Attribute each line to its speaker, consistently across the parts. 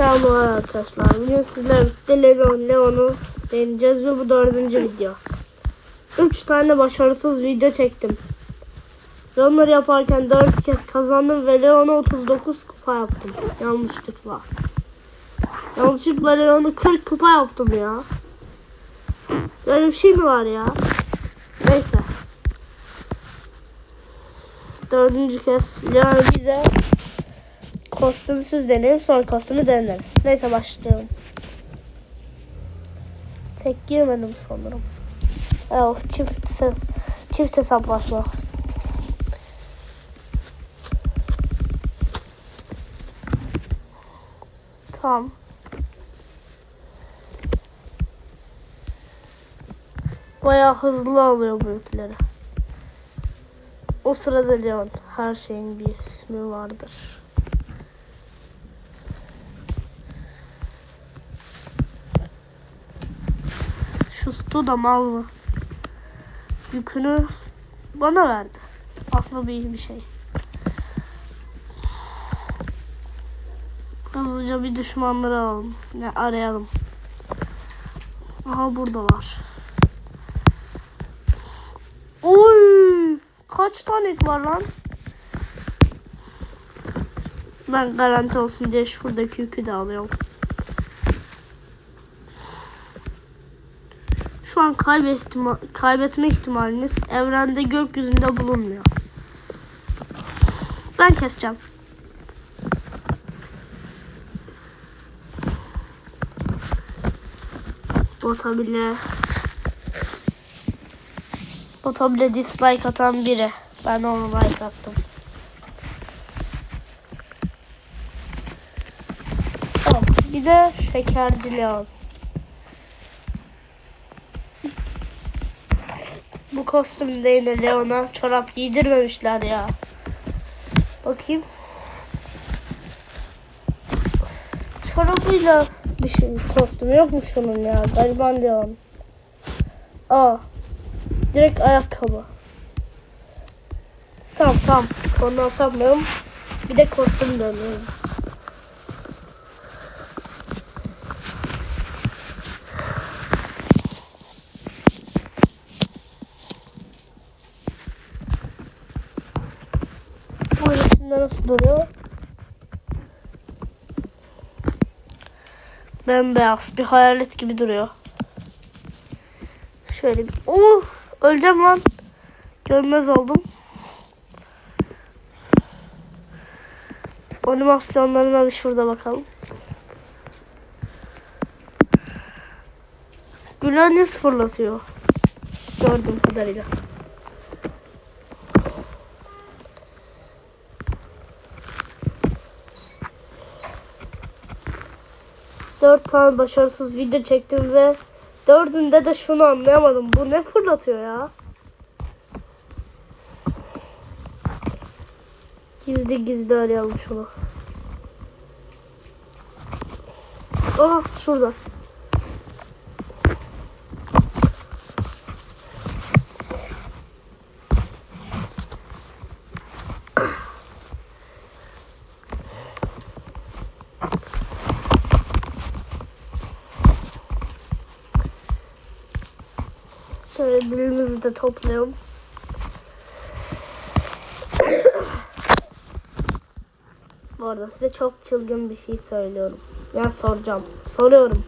Speaker 1: Selamlar arkadaşlar. Bugün sizlerle birlikte Leon Leon'u deneyeceğiz ve bu dördüncü video. Üç tane başarısız video çektim. Ve onları yaparken dört kez kazandım ve Leon'u 39 kupa yaptım. Yanlışlıkla. Yanlışlıkla Leon'u 40 kupa yaptım ya. Böyle bir şey mi var ya? Neyse. Dördüncü kez Leon bize kostümsüz deneyim sonra kostümü deneriz. Neyse başlayalım. Tek girmedim sanırım. Evet çift, çift hesaplaşma. Tamam. Bayağı hızlı alıyor bu yükleri. O sırada Leon. Her şeyin bir ismi vardır. Şu stu da mal mı? Yükünü bana verdi. Aslında bu iyi bir şey. Hızlıca bir düşmanları alalım. Ne arayalım. Aha buradalar. Oy! Kaç tane var lan? Ben garanti olsun diye şuradaki yükü de alıyorum. Şu an kaybetme, kaybetme ihtimaliniz evrende gökyüzünde bulunmuyor. Ben keseceğim. Bota bile Bota bile dislike atan biri. Ben ona like attım. Tamam. Bir de şekerci Leon. Bu kostümde yine Leon'a çorap giydirmemişler ya. Bakayım. Çorabıyla bir şey kostüm yok mu şunun ya? Gariban Leon. Aa. Direkt ayakkabı. Tamam tamam. Ondan sapmayalım. Bir de kostüm dönüyorum. İçinde nasıl duruyor? Bembeyaz bir hayalet gibi duruyor. Şöyle bir... Oh! Öleceğim lan. Görmez oldum. Animasyonlarına bir şurada bakalım. Gülen yüz fırlatıyor. Gördüğüm kadarıyla. Dört tane başarısız video çektim ve dördünde de şunu anlayamadım. Bu ne fırlatıyor ya? Gizli gizli arayalım şunu. Aha şurada. Şöyle dilimizi de toplayalım. Bu arada size çok çılgın bir şey söylüyorum. Yani soracağım. Soruyorum.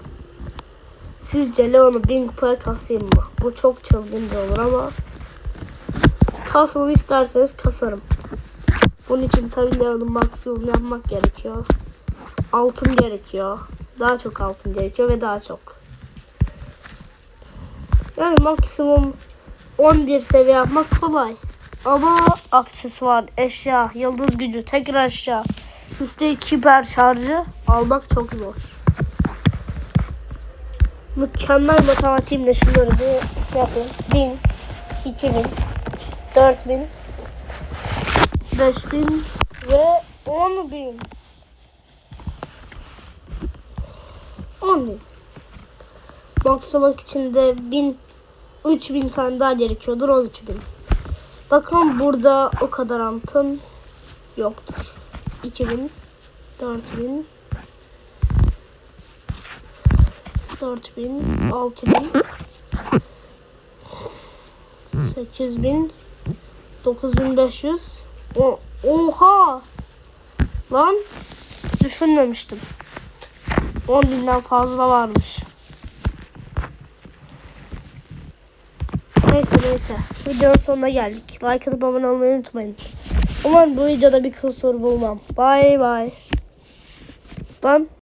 Speaker 1: Sizce Leon'u bin kupaya kasayım mı? Bu çok çılgınca olur ama kasmamı isterseniz kasarım. Bunun için tabii Leon'u maksimum yapmak gerekiyor. Altın gerekiyor. Daha çok altın gerekiyor ve daha çok. Yani maksimum 11 seviye yapmak kolay. Ama aksesuar, eşya, yıldız gücü, tekrar eşya, üstelik hiper şarjı almak çok zor. Mükemmel matematiğimle şunları bir yapın. 1000, 2000, 4000, 5000 ve 10000. 10000. Boxlamak için de 1000 3000 tane daha gerekiyordur 13000. Bakın burada o kadar altın yoktur. 2000 4000 4000, 6000, 8000, 9500. O, oha! Lan düşünmemiştim. 10 binden fazla varmış. Neyse neyse. Videonun sonuna geldik. Like atıp abone olmayı unutmayın. Umarım bu videoda bir kusur bulmam. Bye bye. Lan